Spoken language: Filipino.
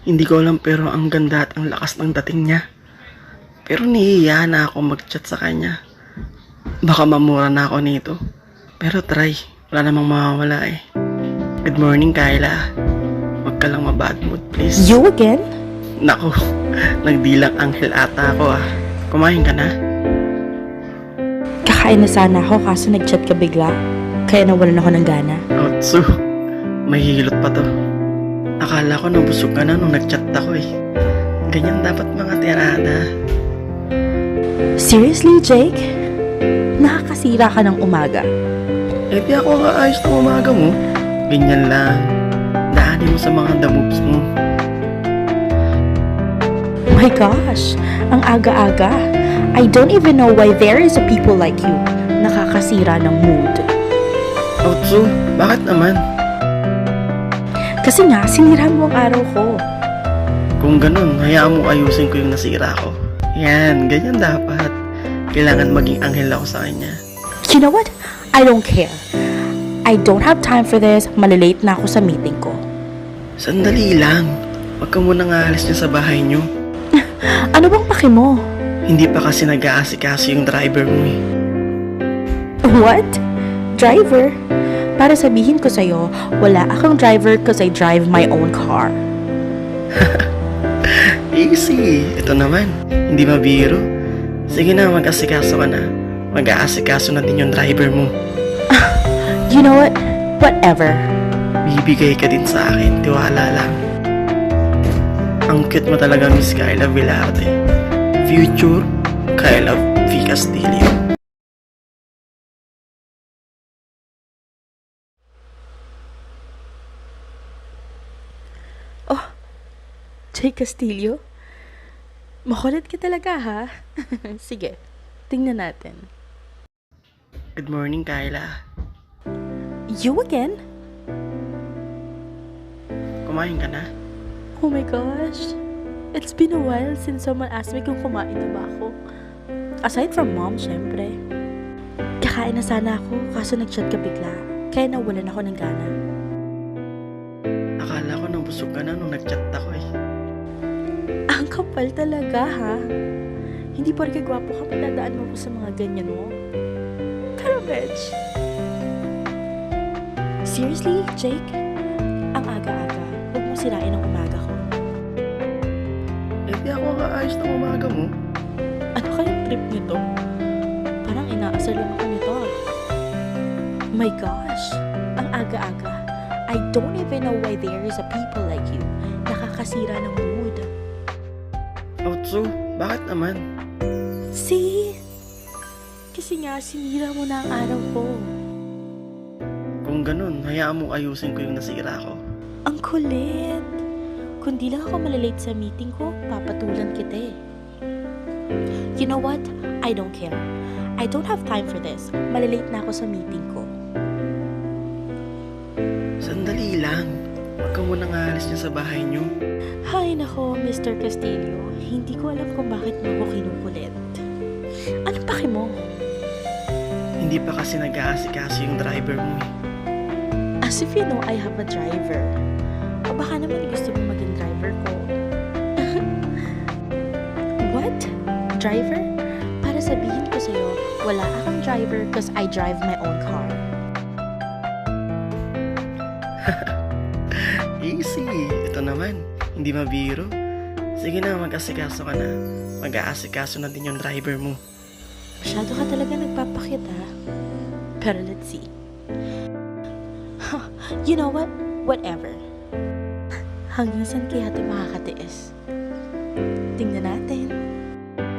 Hindi ko alam pero ang ganda at ang lakas ng dating niya. Pero nahihiya na ako mag-chat sa kanya. Baka mamura na ako nito. Pero try. Wala namang mawawala eh. Good morning, Kyla. Huwag ka lang mabad mood, please. You again? Naku, nagdilang anghel ata ako ah. Kumain ka na? Kakain na sana ako kaso nag-chat ka bigla. Kaya nawalan ako ng gana. Otsu, may hilot pa to. Akala ko nabusog ka na nung nag-chat ako eh. Ganyan dapat mga tirada. Seriously, Jake? Nakakasira ka ng umaga. Eh di ako ang ayos ng umaga mo. Ganyan lang. Daanin mo sa mga the moves mo. My gosh, ang aga-aga. I don't even know why there is a people like you. Nakakasira ng mood. Otsu, bakit naman? Kasi nga, sinira mo ang araw ko. Kung ganun, hayaan mo ayusin ko yung nasira ko. Yan, ganyan dapat. Kailangan maging anghel ako sa kanya. You know what? I don't care. I don't have time for this. Malilate na ako sa meeting ko. Sandali lang. Huwag ka munang aalis niya sa bahay niyo. Ano bang paki mo? Hindi pa kasi nag-aasikaso yung driver mo eh. What? Driver? Para sabihin ko sa'yo, wala akong driver cause I drive my own car. Easy. Ito naman. Hindi mabiro. Sige na, mag-asikaso ka na. Mag-aasikaso na din yung driver mo. You know what? Whatever. Bibigay ka din sa akin. Tiwala lang. Ang cute mo talaga, Miss Kyla Villarde. Future Kyla V. Castillo. Jay Castillo? Makulit ka talaga ha? Sige, tingnan natin. Good morning, Kyla. You again? Kumain ka na? Oh my gosh. It's been a while since someone asked me kung kumain na ba ako. Aside from mom, syempre. Kakain na sana ako, kaso nag-chat ka bigla. Kaya nawalan ako ng gana. Akala ko nabusog ka na nung nag-chat ako eh. Ang kapal talaga, ha? Hindi pa rin gwapo ka, pinadaan mo ko sa mga ganyan mo. Pero, bitch. Seriously, Jake? Ang aga-aga. Huwag mo sirain ang umaga ko. Eh di ako ang ayos ng umaga mo. Ano kayang trip nito? Parang inaasar lang ako nito. My gosh. Ang aga-aga. I don't even know why there is a people like you. Nakakasira ng mood. Otsu, bakit naman? See? Kasi nga, sinira mo na ang araw ko. Kung ganun, hayaan mo ayusin ko yung nasira ko. Ang kulit. Kung di lang ako malalate sa meeting ko, papatulan kita eh. You know what? I don't care. I don't have time for this. Malalate na ako sa meeting ko. Sandali lang. Huwag ka munang aalis niya sa bahay niyo. Hay nako, Mr. Castillo. Hindi ko alam kung bakit mo ako kinukulit. Ano paki mo? Hindi pa kasi nag-aasikaso yung driver mo eh. As if you know I have a driver. O baka naman gusto mo maging driver ko. What? Driver? Para sabihin ko sa'yo, wala akong driver cause I drive my own car. Naman. Hindi mabiro. Sige na, mag-asikaso ka na. Mag-aasikaso na din yung driver mo. Masyado ka talaga nagpapakit ha. Pero let's see. you know what? Whatever. Hanggang saan kaya ito makakatiis? Tingnan natin.